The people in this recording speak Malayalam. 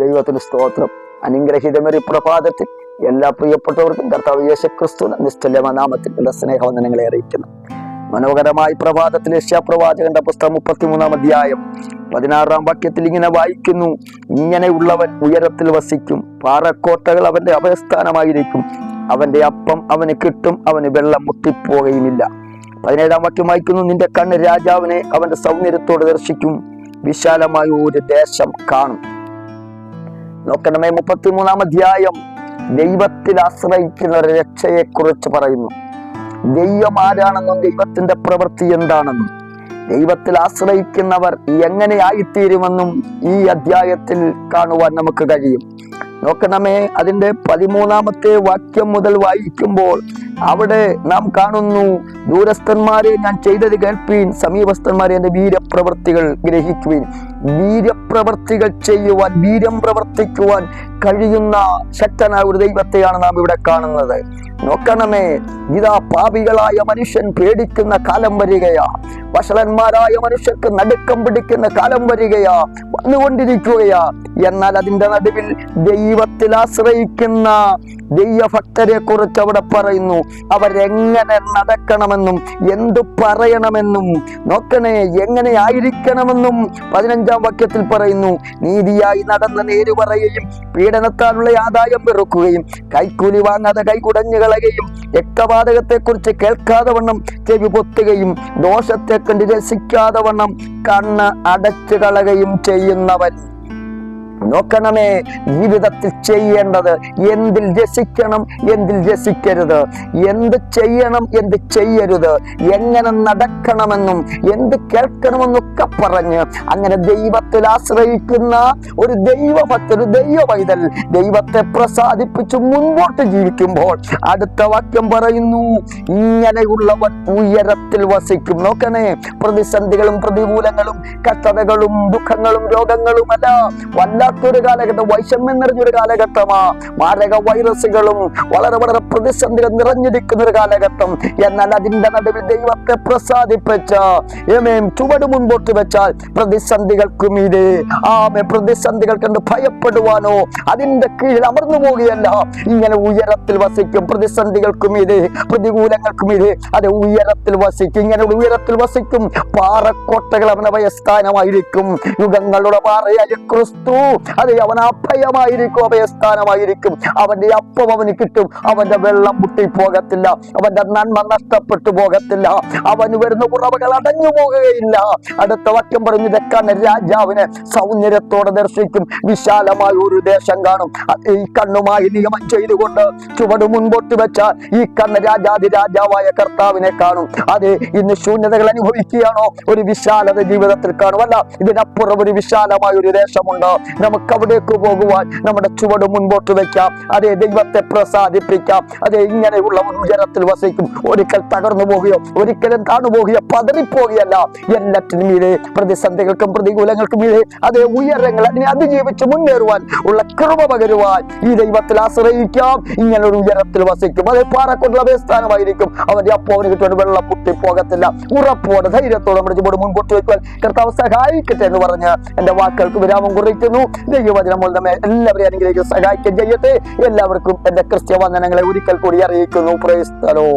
ദൈവത്തിന് സ്തോത്രം. അനുഗ്രഹീതമേറിയ പ്രഭാതത്തിൽ എല്ലാ പ്രിയപ്പെട്ടവർക്കും കർത്താവ് യേശു ക്രിസ്തു നിസ്തുല്യമ നാമത്തിൽ സ്നേഹവന്ദനങ്ങളെ അറിയിക്കുന്നു. മനോഹരമായി പ്രഭാതത്തിൽ യശ്യാപ്രവാചകന്റെ പുസ്തകം മുപ്പത്തിമൂന്നാം അധ്യായം പതിനാറാം വാക്യത്തിൽ ഇങ്ങനെ വായിക്കുന്നു. ഇങ്ങനെയുള്ളവൻ ഉയരത്തിൽ വസിക്കും പാറക്കോട്ടകൾ അവന്റെ അഭയസ്ഥാനമായിരിക്കും അവന്റെ അപ്പം അവന് കിട്ടും അവന് വെള്ളം മുട്ടിപ്പോകുകയുമില്ല പതിനേഴാം വാക്യം വായിക്കുന്നു നിന്റെ കണ്ണ് രാജാവിനെ അവന്റെ സൗന്ദര്യത്തോട് ദർശിക്കും. വിശാലമായ ഒരു ദേശം കാണും. നോക്കണമേ മുപ്പത്തിമൂന്നാം അധ്യായം. ദൈവത്തിൽ ആശ്രയിക്കുന്ന ഒരു രക്ഷയെ കുറിച്ച് പറയുന്നു. ദൈവം ആരാണെന്നും ദൈവത്തിന്റെ പ്രവൃത്തി എന്താണെന്നും. ദൈവത്തിൽ ആശ്രയിക്കുന്നവർ എങ്ങനെയായിത്തീരുമെന്നും ഈ അധ്യായത്തിൽ കാണുവാൻ നമുക്ക് കഴിയും. നോക്കണമേ അതിന്റെ പതിമൂന്നാമത്തെ വാക്യം മുതൽ വായിക്കുമ്പോൾ അവിടെ നാം കാണുന്നു ദൂരസ്ഥന്മാരെ ഞാൻ ചെയ്തത് കേൾപ്പീൻ സമീപസ്ഥന്മാരെ എന്റെ വീരപ്രവൃത്തികൾ ഗ്രഹിക്കുവിൻ. വീരപ്രവൃത്തികൾ ചെയ്യുവാൻ വീര്യം പ്രവർത്തിക്കുവാൻ കഴിയുന്ന ശക്തനായ ഒരു ദൈവത്തെയാണ് നാം ഇവിടെ കാണുന്നത്. നോക്കണമേ ഇതാ പാപികളായ മനുഷ്യൻ പേടിക്കുന്ന കാലം വരികയാ. വഷളന്മാരായ മനുഷ്യർക്ക് നടുക്കം പിടിക്കുന്ന കാലം വരികയാ. വന്നുകൊണ്ടിരിക്കുകയാ. എന്നാൽ അതിന്റെ നടുവിൽ ദൈവത്തിൽ ആശ്രയിക്കുന്ന ദൈവഭക്തരെ കുറിച്ച് അവിടെ പറയുന്നു അവരെങ്ങനെ നടക്കണമെന്നും എന്തു പറയണമെന്നും നോക്കണേ എങ്ങനെ ആയിരിക്കണമെന്നും പതിനഞ്ചാം വാക്യത്തിൽ പറയുന്നു നീതിയായി നടന്ന നേര് പറയുകയും പീഡനത്താലുള്ള ആദായം വെറുക്കുകയും കൈക്കൂലി വാങ്ങാതെ കൈകുടഞ്ഞു കളയുകയും രക്തപാതകത്തെ കുറിച്ച് കേൾക്കാതെ വണ്ണം ചെവി പൊത്തുകയും ദോഷത്തെ കണ്ട് രസിക്കാതെ വണ്ണം കണ്ണ് അടച്ചു കളയുകയും ചെയ്യുന്നവൻ. നോക്കണമേ ജീവിതത്തിൽ ചെയ്യേണ്ടത് എന്തിൽ രസിക്കണം എന്തിൽ രസിക്കരുത്? എന്ത് ചെയ്യണം എന്ത് ചെയ്യരുത്? എങ്ങനെ നടക്കണമെന്നും എന്ത് കേൾക്കണമെന്നൊക്കെ പറഞ്ഞ് അങ്ങനെ ദൈവത്തിൽ ആശ്രയിക്കുന്ന ഒരു ദൈവഭക്തൻ ഒരു ദൈവ പൈതൽ ദൈവത്തെ പ്രസാദിപ്പിച്ച് മുൻപോട്ട് ജീവിക്കുമ്പോൾ അടുത്ത വാക്യം പറയുന്നു ഇങ്ങനെയുള്ളവൻ ഉയരത്തിൽ വസിക്കും. നോക്കണേ പ്രതിസന്ധികളും പ്രതികൂലങ്ങളും കഷ്ടതകളും ദുഃഖങ്ങളും രോഗങ്ങളും അല്ല വല്ലാത്തൊരു കാലഘട്ടം വൈഷമ്യം നിറഞ്ഞൊരു കാലഘട്ടമാ. മാരക വൈറസുകളും വളരെ വളരെ പ്രതിസന്ധികൾ നിറഞ്ഞിരിക്കുന്ന ഒരു കാലഘട്ടം. എന്നാൽ അതിന്റെ നടുവിൽ ദൈവത്തെ പ്രസാദിപ്പിച്ച ഏമേം ചുവട് മുൻപോട്ട് വെച്ചാൽ പ്രതിസന്ധികൾക്കും മീതെ ആമെ പ്രതിസന്ധികൾ കണ്ട് ഭയപ്പെടുവാനോ അതിന്റെ കീഴിൽ അമർന്നു പോവുകയല്ല ഇങ്ങനെ ഉയരത്തിൽ വസിക്കും പ്രതിസന്ധികൾക്കും മീതെ പ്രതികൂലങ്ങൾക്കും മീതെ അത് ഉയരത്തിൽ വസിക്കും ഇങ്ങനെ ഉയരത്തിൽ വസിക്കും. പാറക്കോട്ടകൾ അവൻ അഭയസ്ഥാനമായിരിക്കും യുഗങ്ങളുടെ പാറയായ ക്രിസ്തു അത് അവൻ അഭയമായിരിക്കും അഭയസ്ഥാനമായിരിക്കും അവന്റെ അപ്പം അവന് കിട്ടും. അവന്റെ വെള്ളം മുട്ടിപ്പോകത്തില്ല അവന്റെ നന്മ നഷ്ടപ്പെട്ടു പോകത്തില്ല. അവന് വരുന്ന ഉറവകൾ അടഞ്ഞു പോകുകയില്ല അടുത്ത വാക്യം പറഞ്ഞു ഇതൊക്കെ രാജാവിനെ സൗന്ദര്യത്തോടെ ദർശിക്കും. വിശാലമായ ഒരു ദേശം കാണും. ഈ കണ്ണുമായി നിയമം ചെയ്തുകൊണ്ട് ചുവട് മുൻപോട്ട് വെച്ചാൽ ഈ കണ്ണ് രാജാതി രാജാവായ കർത്താവിനെ കാണും. അതെ ഇന്ന് ശൂന്യതകൾ അനുഭവിക്കുകയാണോ? ഒരു വിശാലത ജീവിതത്തിൽ കാണുമല്ല ഇതിനപ്പുറം ഒരു വിശാലമായ ഒരു ദേശമുണ്ട്. നമുക്ക് അവിടേക്ക് പോകുവാൻ നമ്മുടെ ചുവട് മുൻപോട്ട് വെക്കാം. അതേ ദൈവത്തെ പ്രസാദിപ്പിക്കാം. അതേ ഇങ്ങനെയുള്ള ഉയരത്തിൽ വസിക്കും. ഒരിക്കൽ തകർന്നു പോകുകയോ ഒരിക്കലും താണു പോകുകയോ പതറിപ്പോകുകയല്ല എല്ലാറ്റിനും മീതെ പ്രതിസന്ധികൾക്കും പ്രതികൂലങ്ങൾക്കും മീതെ അതേ ഉയരങ്ങൾ അതിനെ അതിജീവിച്ച് മുന്നേറുവാൻ ഉള്ള കൃപ പകരുവാൻ ഈ ദൈവത്തിൽ ആശ്രയിക്കാം. ഇങ്ങനെ ഒരു ഉയരത്തിൽ വസിക്കും. അതേ പാറക്കൊണ്ടുള്ള സ്ഥാനമായിരിക്കും. അവന്റെ അപ്പോവിന് കിട്ടുവാൻ വെള്ളം പൊട്ടി പോകത്തില്ല. ഉറപ്പോടെ ധൈര്യത്തോടെ നമ്മുടെ ചുവട് മുൻപോട്ട് വെക്കുവാൻ കർത്താവ് സഹായിക്കട്ടെ എന്ന് പറഞ്ഞ് എന്റെ വാക്കുകൾക്ക് വിരാമം കുറിക്കുന്നു. ദൈവവചനം മൂലം നമ്മെ എല്ലാവരെയും അനുഗ്രഹിക്കും സഹായിക്കും ചെയ്യട്ടെ. എല്ലാവർക്കും എന്റെ ക്രിസ്ത്യ വന്ദനങ്ങളെ ഒരിക്കൽ കൂടി അറിയിക്കുന്നു. പ്രൈസ്തലോ